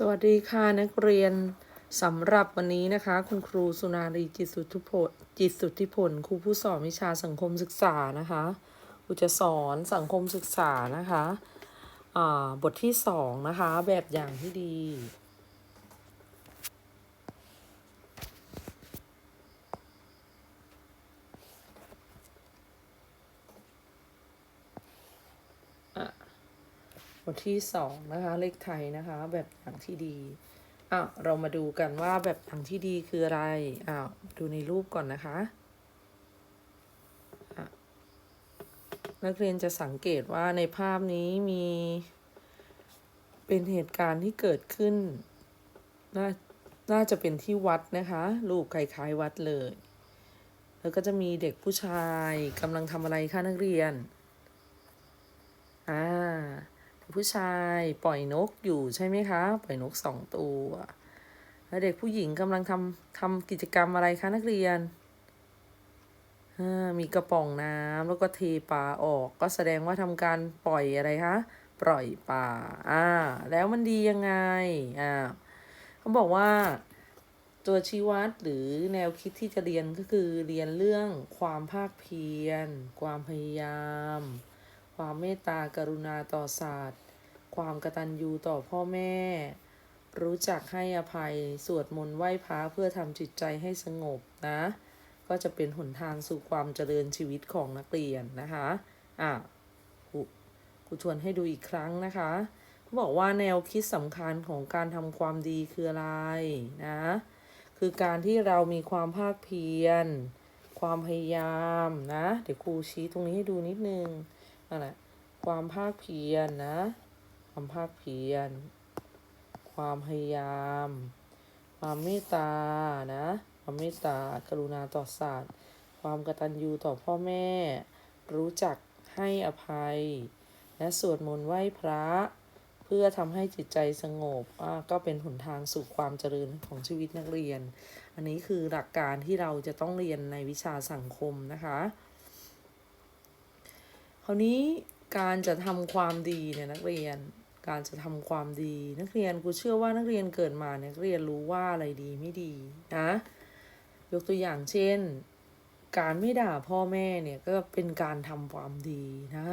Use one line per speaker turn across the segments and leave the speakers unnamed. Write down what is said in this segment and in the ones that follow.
สวัสดีค่ะนักเรียนสำหรับวันนี้นะคะ คุณครูสุนารีจิตสุทธิพลจิตสุทธิพลครูผู้สอนวิชาสังคมศึกษานะคะครูจะสอนสังคมศึกษานะคะอ่าบทที่สองนะคะ แบบอย่างที่ดี ที่สองนะคะ เลขไทยนะคะ แบบอย่างที่ดีอะเรามาดูกันว่าแบบอย่างที่ดีคืออะไรอ้าดูในรูปก่อนนะคะะนักเรียนจะสังเกตว่าในภาพนี้มี เป็นเหตุการณ์ที่เกิดขึ้น น่าน่าจะเป็นที่วัดนะคะ รูปคล้ายๆวัดเลย แล้วก็จะมีเด็กผู้ชายกำลังทำอะไรคะนักเรียน อ่า ผู้ชายปล่อยนกอยู่ใช่ไหมคะ ปล่อยนกสองตัว แล้วเด็กผู้หญิงกำลังทำทำกิจกรรมอะไรคะนักเรียน มีกระป๋องน้ำแล้วก็เทปลาออก ก็แสดงว่าทำการปล่อยอะไรคะ ปล่อยปลาอ่า แล้วมันดียังไง อ่าเขาบอกว่าตัวชี้วัดหรือแนวคิดที่จะเรียนก็คือเรียนเรื่องความภาคเพียร ความพยายาม ความเมตตากรุณาต่อสัตว์ ความกตัญญูต่อพ่อแม่ รู้จักให้อภัย สวดมนต์ไหว้พระเพื่อทำจิตใจให้สงบนะ ก็จะเป็นหนทางสู่ความเจริญชีวิตของนักเรียนนะคะ อะครูชวนให้ดูอีกครั้งนะคะเขาบอกว่าแนวคิดสำคัญของการทำความดีคืออะไรนะ คือการที่เรามีความภาคเพียร ความพยายามนะ เดี๋ยวครูชี้ตรงนี้ให้ดูนิดนึงนั่นแหละความภาคเพียรนะ ความภาคเพียร ความพยายาม ความเมตตานะ ความเมตตากรุณาต่อสัตว์ ความกตัญญูต่อพ่อแม่ รู้จักให้อภัย และสวดมนต์ไหว้พระ เพื่อทำให้จิตใจสงบก็เป็นหนทางสู่ความเจริญของชีวิตนักเรียน อันนี้คือหลักการที่เราจะต้องเรียนในวิชาสังคมนะคะ คราวนี้การจะทำความดีเนี่ยนักเรียน การจะทำความดี นักเรียนกูเชื่อว่านักเรียนเกิดมาเนี่ยนักเรียนรู้ว่าอะไรดีไม่ดีนะยกตัวอย่างเช่น การไม่ด่าพ่อแม่เนี่ยก็เป็นการทำความดีนะ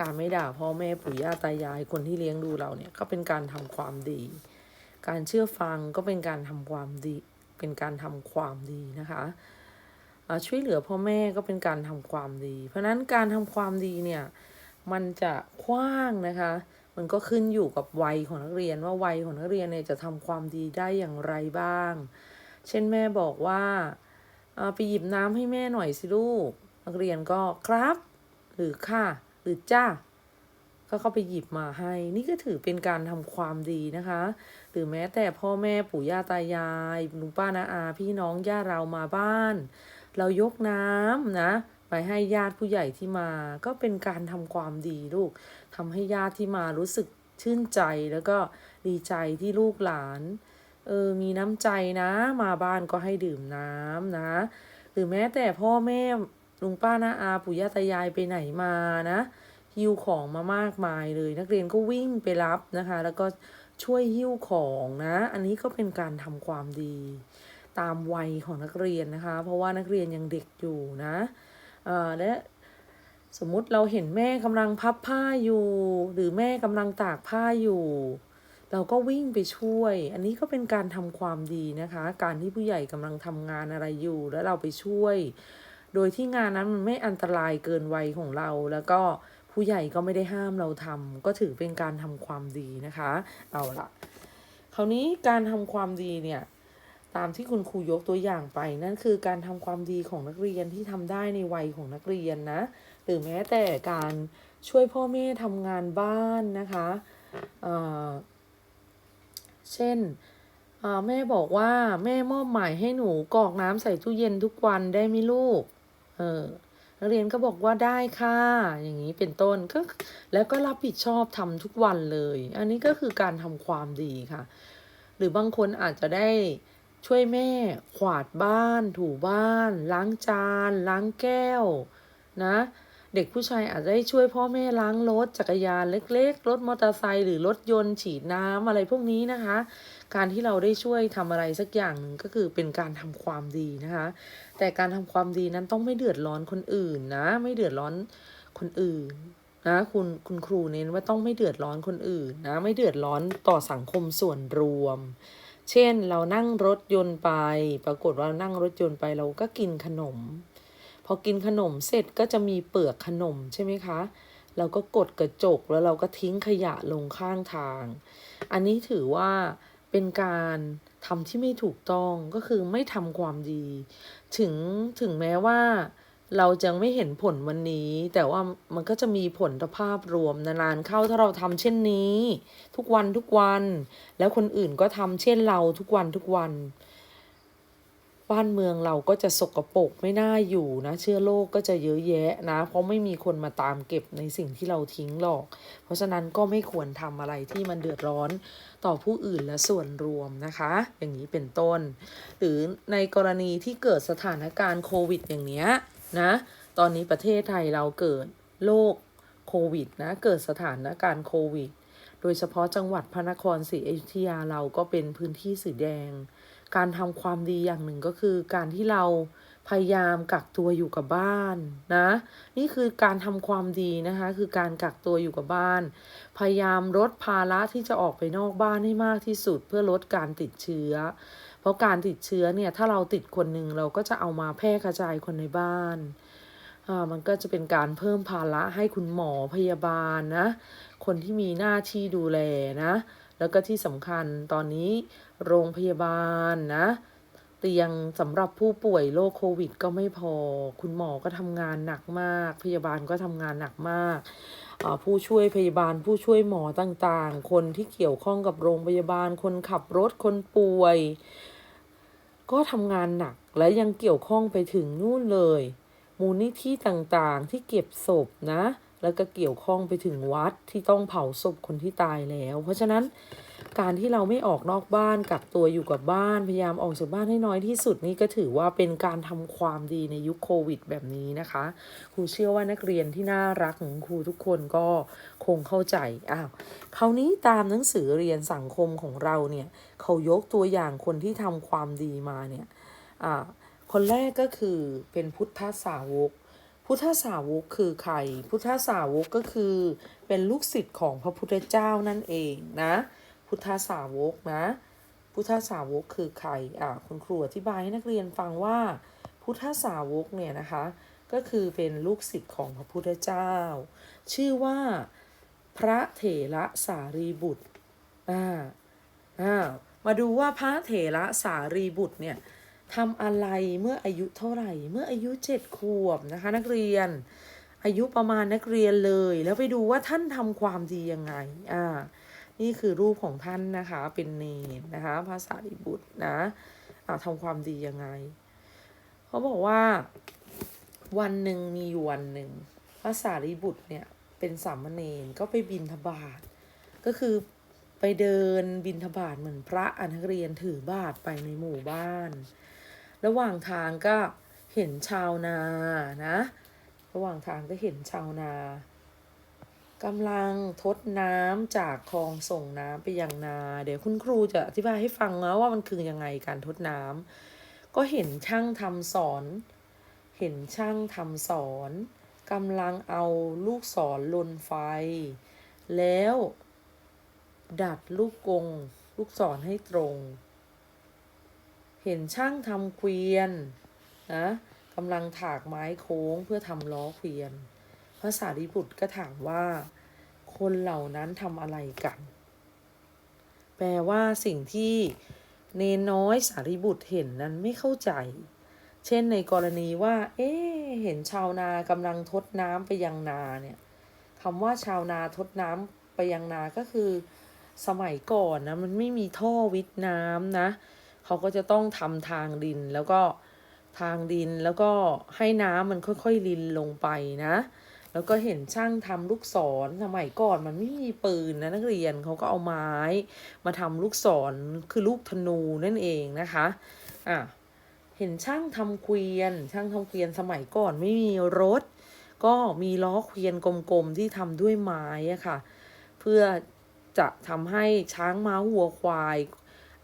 การไม่ด่าพ่อแม่ปู่ย่าตายายคนที่เลี้ยงดูเราเนี่ยก็เป็นการทำความดี การเชื่อฟังก็เป็นการทำความดี เป็นการทำความดีนะคะช่วยเหลือพ่อแม่ก็เป็นการทำความดี เพราะฉะนั้นการทำความดีเนี่ยมันจะกว้างนะคะ มันก็ขึ้นอยู่กับวัยของนักเรียนว่าวัยของนักเรียนเนี่ยจะทำความดีได้อย่างไรบ้าง เช่นแม่บอกว่าไปหยิบน้ำให้แม่หน่อยสิลูก นักเรียนก็ครับ หรือค่ะ หรือจ้าก็เข้าไปหยิบมาให้ นี่ก็ถือเป็นการทำความดีนะคะ หรือแม้แต่พ่อแม่ปู่ย่าตายายลุงป้านาอา พี่น้องญาติเรามาบ้าน เรายกน้ำนะ ไปให้ญาติผู้ใหญ่ที่มา ก็เป็นการทำความดีลูก ทำให้ญาติที่มารู้สึกชื่นใจแล้วก็ดีใจที่ลูกหลานเออมีน้ำใจนะ มาบ้านก็ให้ดื่มน้ำนะ หรือแม้แต่พ่อแม่ลุงป้านาอาปู่ย่าตายายไปไหนมานะหิ้วของมามากมายเลย นักเรียนก็วิ่งไปรับนะคะ แล้วก็ช่วยหิ้วของนะ อันนี้ก็เป็นการทำความดี ตามวัยของนักเรียนนะคะ เพราะว่านักเรียนยังเด็กอยู่นะเอ่อและ สมมุติเราเห็นแม่กำลังพับผ้าอยู่ หรือแม่กำลังตากผ้าอยู่ เราก็วิ่งไปช่วย อันนี้ก็เป็นการทำความดีนะคะ การที่ผู้ใหญ่กำลังทำงานอะไรอยู่ แล้วเราไปช่วย โดยที่งานนั้นมันไม่อันตรายเกินวัยของเรา แล้วก็ผู้ใหญ่ก็ไม่ได้ห้ามเราทำก็ถือเป็นการทำความดีนะคะ เอาละคราวนี้การทำความดีเนี่ยตามที่คุณครูยกตัวอย่างไป นั่นคือการทำความดีของนักเรียนที่ทำได้ในวัยของนักเรียนนะ หรือแม้แต่การช่วยพ่อแม่ทำงานบ้านนะคะเเช่นแม่บอกว่าแม่มอบหมายให้หนูกรอกน้ำใส่ตู้เย็นทุกวันได้ไหมลูก เออนักเรียนก็บอกว่าได้ค่ะ อย่างนี้เป็นต้นก็แล้วก็รับผิดชอบทำทุกวันเลย อันนี้ก็คือการทำความดีค่ะ หรือบางคนอาจจะได้ช่วยแม่ขวาดบ้าน ถูบ้าน ล้างจาน ล้างแก้ว นะ เด็กผู้ชายอาจจะได้ช่วยพ่อแม่ล้างรถจักรยานเล็ก ๆ รถมอเตอร์ไซค์หรือรถยนต์ฉีดน้ำอะไรพวกนี้นะคะ การที่เราได้ช่วยทำอะไรสักอย่างหนึ่งก็คือเป็นการทำความดีนะคะ แต่การทำความดีนั้นต้องไม่เดือดร้อนคนอื่นนะ ไม่เดือดร้อนคนอื่นนะคุณคุณครูเน้นว่าต้องไม่เดือดร้อนคนอื่นนะ ไม่เดือดร้อนต่อสังคมส่วนรวม เช่นเรานั่งรถยนต์ไป ปรากฏว่านั่งรถยนต์ไปเราก็กินขนม พอกินขนมเสร็จก็จะมีเปลือกขนมใช่ไหมคะ เราก็กดกระจกแล้วเราก็ทิ้งขยะลงข้างทาง อันนี้ถือว่าเป็นการทำที่ไม่ถูกต้องก็คือไม่ทำความดี ถึงถึงแม้ว่าเราจะไม่เห็นผลวันนี้ แต่ว่ามันก็จะมีผลต่อภาพรวมนานๆเข้าถ้าเราทำเช่นนี้ ทุกวันทุกวัน แล้วคนอื่นก็ทำเช่นเราทุกวันทุกวัน บ้านเมืองเราก็จะสกปรกไม่น่าอยู่นะ เชื้อโรคก็จะเยอะแยะนะ เพราะไม่มีคนมาตามเก็บในสิ่งที่เราทิ้งหรอก เพราะฉะนั้นก็ไม่ควรทำอะไรที่มันเดือดร้อนต่อผู้อื่นและส่วนรวมนะคะ อย่างนี้เป็นต้น หรือในกรณีที่เกิดสถานการณ์โควิดอย่างเนี้ยนะตอนนี้ประเทศไทยเราเกิดโรคโควิดนะเกิดสถานการณ์โควิด โดยเฉพาะจังหวัดพระนครศรีอยุธยาเราก็เป็นพื้นที่สีแดง การทำความดีอย่างหนึ่งก็คือการที่เราพยายามกักตัวอยู่กับบ้านนะ นี่คือการทำความดีนะคะ คือการกักตัวอยู่กับบ้าน พยายามลดภาระที่จะออกไปนอกบ้านให้มากที่สุด เพื่อลดการติดเชื้อ เพราะการติดเชื้อเนี่ยถ้าเราติดคนหนึ่งเราก็จะเอามาแพร่กระจายคนในบ้านอ่ามันก็จะเป็นการเพิ่มภาระให้คุณหมอพยาบาลนะ คนที่มีหน้าที่ดูแลนะ แล้วก็ที่สำคัญตอนนี้โรงพยาบาลนะ เตียงสำหรับผู้ป่วยโรคโควิด ก็ไม่พอ คุณหมอก็ทำงานหนักมาก พยาบาลก็ทำงานหนักมากผู้ช่วยพยาบาลผู้ช่วยหมอต่างๆ คนที่เกี่ยวข้องกับโรงพยาบาล คนขับรถคนป่วย ก็ทำงานหนักและยังเกี่ยวข้องไปถึงนู่นเลย มูลนิธิต่างๆที่เก็บศพนะ แล้วก็เกี่ยวข้องไปถึงวัดที่ต้องเผาศพคนที่ตายแล้ว เพราะฉะนั้นการที่เราไม่ออกนอกบ้านกักตัวอยู่กับบ้านพยายามออกจากบ้านให้น้อยที่สุดนี่ก็ถือว่าเป็นการทำความดีในยุคโควิดแบบนี้นะคะครูเชื่อว่านักเรียนที่น่ารักของครูทุกคนก็คงเข้าใจอ้าวคราวนี้ตามหนังสือเรียนสังคมของเราเนี่ยเขายกตัวอย่างคนที่ทำความดีมาเนี่ยอ่าคนแรกก็คือเป็นพุทธสาวก พุทธสาวกคือใคร พุทธสาวกก็คือเป็นลูกศิษย์ของพระพุทธเจ้านั่นเองนะ พุทธสาวกนะ พุทธสาวกคือใคร อ่าคุณครูอธิบายให้นักเรียนฟังว่า พุทธสาวกเนี่ยนะคะ ก็คือเป็นลูกศิษย์ของพระพุทธเจ้า ชื่อว่า พระเถระสารีบุตร อ่า อ่า มาดูว่าพระเถระสารีบุตรเนี่ย ทำอะไรเมื่ออายุเท่าไหร่ เมื่ออายุเจ็ดขวบนะคะ นักเรียน อายุประมาณนักเรียนเลย แล้วไปดูว่าท่านทำความดียังไง อ่า นี่คือรูปของท่านนะคะ เป็นเนรนะคะ ภาษาริบุตรนะอ่าทำความดียังไง เขาบอกว่า วันหนึ่งมีอยู่วันหนึ่งพระสารีบุตรเนี่ยเป็นสามเณรก็ไปบินทบาทก็คือไปเดินบินทบาทเหมือนพระอนักเรียนถือบาทไปในหมู่บ้าน ระหว่างทางก็เห็นชาวนานะ ระหว่างทางก็เห็นชาวนากำลังทดน้ำจากคลองส่งน้ำไปยังนา เดี๋ยวคุณครูจะอธิบายให้ฟังนะว่ามันคือยังไงการทดน้ำก็เห็นช่างทำสอน เห็นช่างทำสอนกำลังเอาลูกศรลนไฟ แล้ว ดัดลูกกง ลูกศรให้ตรง เห็นช่างทำเกวียนนะกำลังถากไม้โค้งเพื่อทำล้อเกวียน พระสารีบุตรก็ถามว่า คนเหล่านั้นทำอะไรกัน แปลว่าสิ่งที่เนนน้อยสารีบุตรเห็นนั้นไม่เข้าใจ เช่นในกรณีว่า เอ๊เห็นชาวนากำลังทดน้ำไปยังนาเนี่ยคำว่าชาวนาทดน้ำไปยังนาก็คือ สมัยก่อนนะมันไม่มีท่อวิทย์น้ำนะ เขาก็จะต้องทำทางดินแล้วก็ทางดินแล้วก็ให้น้ำมันค่อยๆลินลงไปนะ แล้วก็เห็นช่างทำลูกศรสมัยก่อนมันไม่มีปืนนะนักเรียนเขาก็เอาไม้มาทำลูกศรคือลูกธนูนั่นเองนะคะอะเห็นช่างทำเกวียน ช่างทำเกวียนสมัยก่อนไม่มีรถ ก็มีล้อเกวียนกลมๆที่ทำด้วยไม้อะค่ะ เพื่อจะทำให้ช้างม้าวัวควาย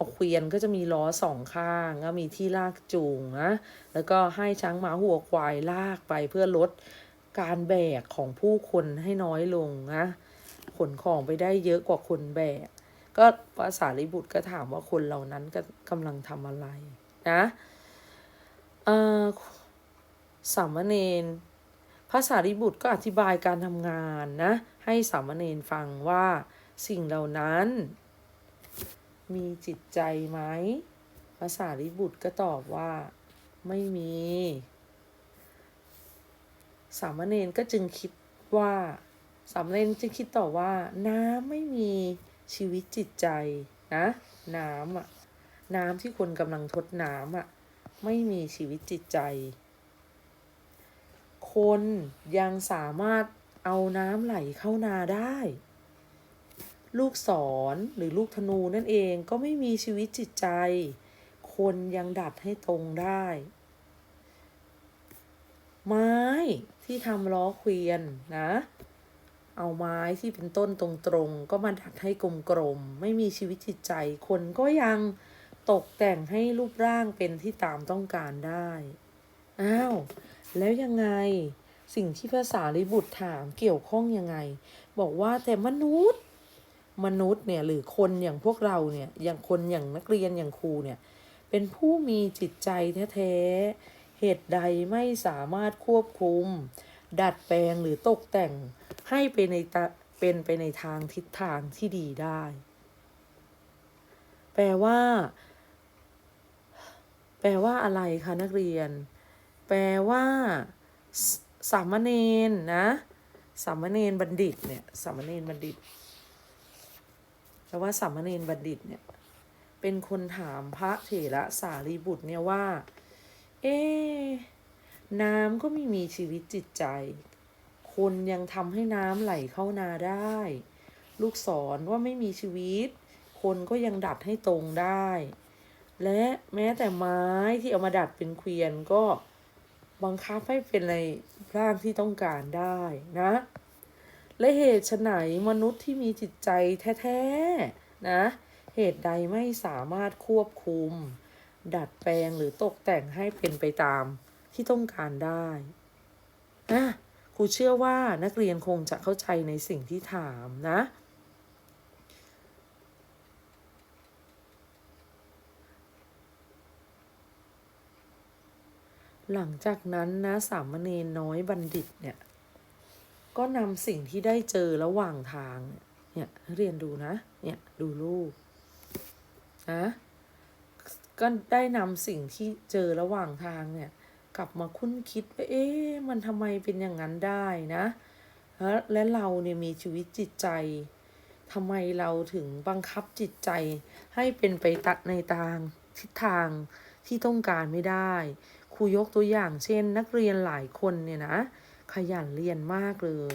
เอาเกวียนก็จะมีล้อสองข้างก็มีที่ลากจูงนะแล้วก็ให้ช้างม้าวัวควายลากไปเพื่อลดการแบกของผู้คนให้น้อยลงนะขนของไปได้เยอะกว่าคนแบก ก็ภาษาลิบุตรก็ถามว่าคนเหล่านั้นก็กำลังทำอะไรนะอ่อสามเณรภาษาริบุตรก็อธิบายการทำงานนะ ให้สามเณรฟังว่าสิ่งเหล่านั้น มีจิตใจไหมภาษาริบุตรก็ตอบว่า ไม่มี สามเณรก็จึงคิดว่าสามเณรจึงคิดต่อว่า น้ำไม่มีชีวิตจิตใจนะ น้ำอะน้ำที่คนกำลังทดน้ำอะไม่มีชีวิตจิตใจ คนยังสามารถเอาน้ำไหลเข้านาได้ ลูกศรหรือลูกธนูนั่นเองก็ไม่มีชีวิตจิตใจ คนยังดัดให้ตรงได้ ไม้ที่ทำล้อเกวียนนะ เอาไม้ที่เป็นต้นตรงๆ ก็มาดัดให้กลมๆ ไม่มีชีวิตจิตใจ คนก็ยังตกแต่งให้รูปร่างเป็นที่ตามต้องการได้ อ้าว แล้วยังไงสิ่งที่ภาษาลิบุตรถามเกี่ยวข้องยังไง บอกว่าแต่มนุษย์ มนุษย์เนี่ยหรือคนอย่างพวกเราเนี่ยอย่างคนอย่างนักเรียนอย่างครูเนี่ยเป็นผู้มีจิตใจแท้ๆเหตุใดไม่สามารถควบคุม ดัดแปลงหรือตกแต่งให้ไปในตะเป็นไปในทางทิศทางที่ดีได้ แปลว่า แปลว่าอะไรคะนักเรียน แปลว่าสสามเณรนะสามเณรบัณฑิตเนี่ยสามเณรบัณฑิต แปลว่าสามเณรบัณฑิตเนี่ยเป็นคนถามพระเถระสารีบุตรเนี่ยว่า เอ๊น้ำก็ไม่มีชีวิตจิตใจ คนยังทำให้น้ำไหลเข้านาได้ ลูกศรว่าไม่มีชีวิต คนก็ยังดัดให้ตรงได้ และแม้แต่ไม้ที่เอามาดัดเป็นเกวียนก็บังคับให้เป็นในร่างที่ต้องการได้นะ และเหตุไฉนมนุษย์ที่มีจิตใจแท้ๆนะ เหตุใดไม่สามารถควบคุม ดัดแปลงหรือตกแต่งให้เป็นไปตามที่ต้องการได้นะครูเชื่อว่านักเรียนคงจะเข้าใจในสิ่งที่ถามนะ หลังจากนั้นนะสามเณรน้อยบัณฑิตเนี่ย ก็นำสิ่งที่ได้เจอระหว่างทาง เนี่ยเรียนดูนะ เนี่ยดูรูปนะก็ได้นำสิ่งที่เจอระหว่างทางเนี่ย กลับมาคุ้นคิดว่าเอ๊ะมันทำไมเป็นอย่างนั้นได้นะ และเราเนี่ยมีชีวิตจิตใจทำไมเราถึงบังคับจิตใจ ให้เป็นไปตัดในทางทิศทางที่ต้องการไม่ได้ ครูยกตัวอย่างเช่น นักเรียนหลายคนเนี่ยนะ ขยันเรียนมากเลย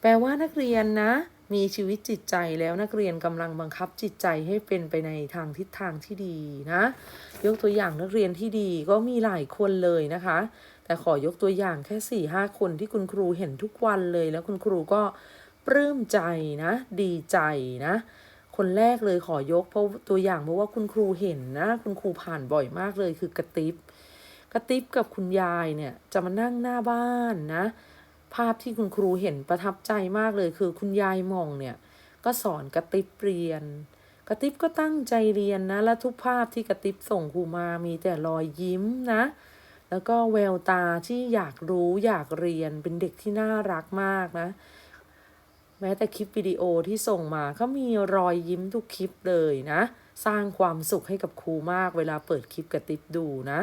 แปลว่านักเรียนนะ มีชีวิตจิตใจแล้วนักเรียนกำลังบังคับจิตใจให้เป็นไปในทางทิศทางที่ดีนะ ยกตัวอย่างนักเรียนที่ดีก็มีหลายคนเลยนะคะ แต่ขอยกตัวอย่างแค่สี่ห้าคนที่คุณครูเห็นทุกวันเลย แล้วคุณครูก็ปลื้มใจนะ ดีใจนะคนแรกเลยขอยกเพราะตัวอย่างเพราะว่าคุณครูเห็นนะ คุณครูผ่านบ่อยมากเลยคือกระติบ กระติบกับคุณยายเนี่ยจะมานั่งหน้าบ้านนะ ภาพที่คุณครูเห็นประทับใจมากเลยคือคุณยายมองเนี่ย ก็สอนกระติบเรียน กระติบก็ตั้งใจเรียนนะ และทุกภาพที่กระติบส่งครูมามีแต่รอยยิ้มนะ แล้วก็แววตาที่อยากรู้อยากเรียนเป็นเด็กที่น่ารักมากนะแม้แต่คลิปวิดีโอที่ส่งมาก็มีรอยยิ้มทุกคลิปเลยนะ สร้างความสุขให้กับครูมากเวลาเปิดคลิปกระติบดูนะ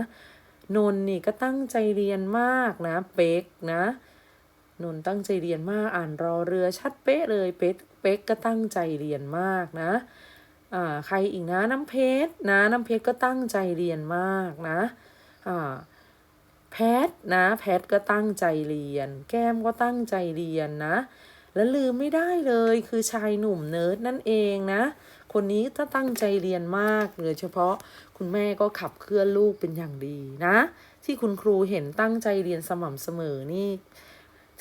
นนนี่ก็ตั้งใจเรียนมากนะ เป๊กนะ นนตั้งใจเรียนมากอ่านรอเรือชัดเป๊ะเลยเป๊กเป๊กก็ตั้งใจเรียนมากนะอ่าใครอีกนะน้ำเพชรนะน้ำเพชรก็ตั้งใจเรียนมากนะอ่าแพทนะแพทก็ตั้งใจเรียน แก้มก็ตั้งใจเรียนนะ และลืมไม่ได้เลยคือชายหนุ่มเนิร์ดนั่นเองนะ คนนี้ถ้าตั้งใจเรียนมากโดยเฉพาะคุณแม่ก็ขับเคลื่อนลูกเป็นอย่างดีนะ ที่คุณครูเห็นตั้งใจเรียนสม่ำเสมอนี่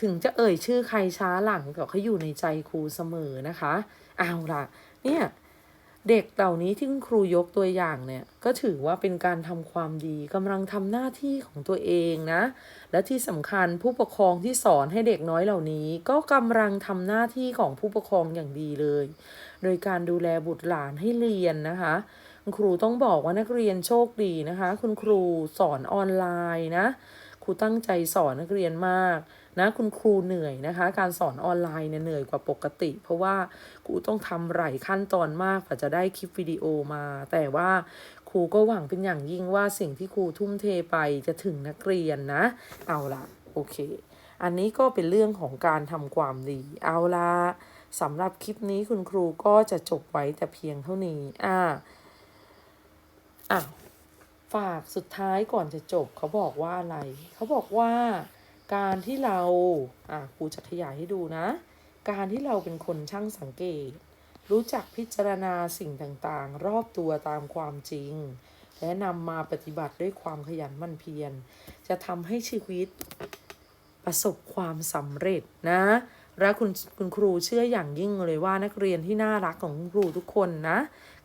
ถึงจะเอ่ยชื่อใครช้าหลังก็เขาอยู่ในใจครูเสมอนะคะ เอาล่ะ เนี่ย เด็กเหล่านี้ที่คุณครูยกตัวอย่างเนี่ยก็ถือว่าเป็นการทำความดีกำลังทำหน้าที่ของตัวเองนะ และที่สำคัญผู้ปกครองที่สอนให้เด็กน้อยเหล่านี้ ก็กำลังทำหน้าที่ของผู้ปกครองอย่างดีเลย โดยการดูแลบุตรหลานให้เรียนนะคะคุณครูต้องบอกว่านักเรียนโชคดีนะคะ คุณครูสอนออนไลน์นะครูตั้งใจสอนนักเรียนมาก นะคุณครูเหนื่อยนะคะ การสอนออนไลน์เนี่ยเหนื่อยกว่าปกติ เพราะว่าครูต้องทำหลายขั้นตอนมากกว่าจะได้คลิปวิดีโอมา แต่ว่าครูก็หวังเป็นอย่างยิ่งว่าสิ่งที่ครูทุ่มเทไปจะถึงนักเรียนนะ เอาละโอเค อันนี้ก็เป็นเรื่องของการทำความดี เอาละสำหรับคลิปนี้คุณครูก็จะจบไว้แต่เพียงเท่านี้อ่าอ้าวฝากสุดท้ายก่อนจะจบเขาบอกว่าอะไร เขาบอกว่า การที่เราอะครูจะขยายให้ดูนะ การที่เราเป็นคนช่างสังเกต รู้จักพิจารณาสิ่งต่างๆ รอบตัวตามความจริง และนำมาปฏิบัติด้วยความขยันมั่นเพียร จะทำให้ชีวิตประสบความสำเร็จนะ และคุณคุณครูเชื่ออย่างยิ่งเลยว่านักเรียนที่น่ารักของคุณครูทุกคนนะ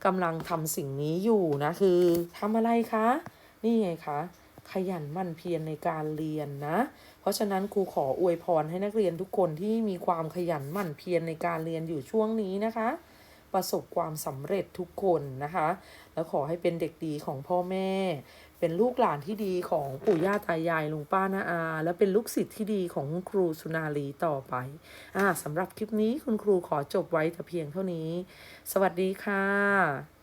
กำลังทำสิ่งนี้อยู่นะคือทำอะไรคะ นี่ไงคะ ขยันหมั่นเพียรในการเรียนนะ เพราะฉะนั้นครูขออวยพรให้นักเรียนทุกคนที่มีความขยันหมั่นเพียรในการเรียนอยู่ช่วงนี้นะคะ ประสบความสำเร็จทุกคนนะคะ แล้วขอให้เป็นเด็กดีของพ่อแม่ เป็นลูกหลานที่ดีของปู่ย่าตายายลุงป้าน้าอา และเป็นลูกศิษย์ที่ดีของครูสุนารีต่อไปอ่าสำหรับคลิปนี้คุณครูขอจบไว้แต่เพียงเท่านี้ สวัสดีค่ะ